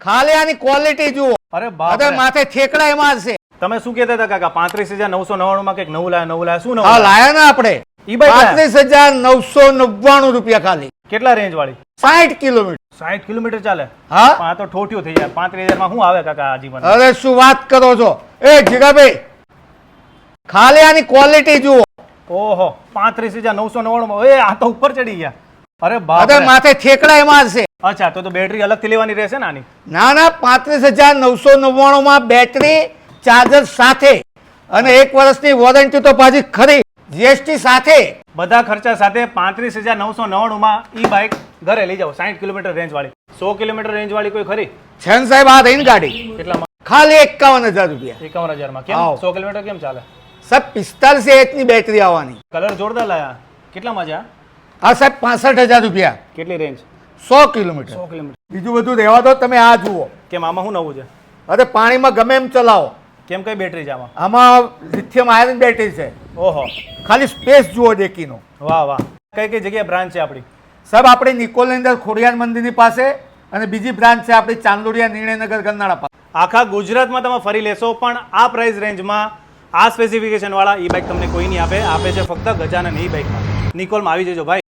ખાલી આની ક્વોલિટી જુઓ. અરે બાપ માથે ઠેકડા એમાં હશે તમે શું કહેતા હતા કાકા? પાંત્રીસ હજાર નવસો નવ્વાણું માં કંઈક નવું લાયા નવું લાયા શું હા નવું લાયા ને આપણે. ઈ ભાઈ લાયા? પાંત્રીસ હજાર નવસો નવ્વાણું રૂપિયા ખાલી. કેટલા રેન્જ વાળી સાઠ કિલોમીટર. સાઠ કિલોમીટર ચાલે? હા? પણ આ તો ઠોઠિયું થઈ જાય. પાંત્રીસ હજારમાં શું આવે કાકા આ જીવન અરે શું વાત કરો છો? એ જીગાભાઈ ખાલી આની ક્વોલિટી જુઓ. ઓહો પાંત્રીસ હજાર નવસો નવ્વાણું માં એ આ તો ઉપર ચડી ગયા. અરે બાપ અરે રે. માથે ઠેકડા એમાં છે. અચ્છા તો તો બેટરી અલગથી લેવાની રહેશે ને આની ના ના પાંત્રીસ હજાર નવસો નવ્વાણું માં બેટરી ચાર્જર સાથે. અને એક વર્ષની વોરંટી તો પાછી ખરી જીએસટી સાથે. બધા ખર્ચા સાથે પાંત્રીસ હજાર નવસો નવ્વાણું માં ઈ બાઇક ઘરે લઈ જાઓ સાઠ કિલોમીટર રેન્જ વાળી સો કિલોમીટર રેન્જ વાળી કોઈ ખરી? છેન સાહેબ આ રહીને ગાડી. કેટલામાં? ખાલી એકાવન હજાર રૂપિયા. એકાવન હજારમાં. કેમ? સો કિલોમીટર કેમ ચાલે? સાહેબ પિસ્તાલીસ એચની બેટરી આવવાની. કલર જોરદાર લાયા. કેટલામાં છે આ? આ સાહેબ પાસઠ હજાર રૂપિયા. કેટલી રેન્જ સો કિલોમીટર. સો કિલોમીટર. બીજું બધું રહેવા દો તમે આ જુઓ. કેમ આમાં શું નવું છે? અરે પાણીમાં ગમે એમ ચલાવો. કેમ કઈ બેટરી છે આમાં? આમાં લિથિયમ આયર્ન બેટરી છે. ઓહો. ખાલી સ્પેસ જુઓ ડેકીનો વાહ વાહ. કઈ કઈ જગ્યાએ બ્રાન્ચ છે આપણી? સાહેબ આપણે નિકોલની અંદર ખોડિયાર મંદિરની પાસે અને બીજી બ્રાન્ચ છે આપણી ચાંદોડિયા નિર્ણયનગર ગરનાળા પાસે. આખા ગુજરાતમાં તમે ફરી લેશો પણ આ પ્રાઇસ રેન્જમાં આ સ્પેસિફિકેશન વાળા ઈ બાઇક તમને કોઈ નહીં આપે. આપે છે ફક્ત ગજાનન ઈ બાઇકમાં નિકોલમાં આવી જજો ભાઈ.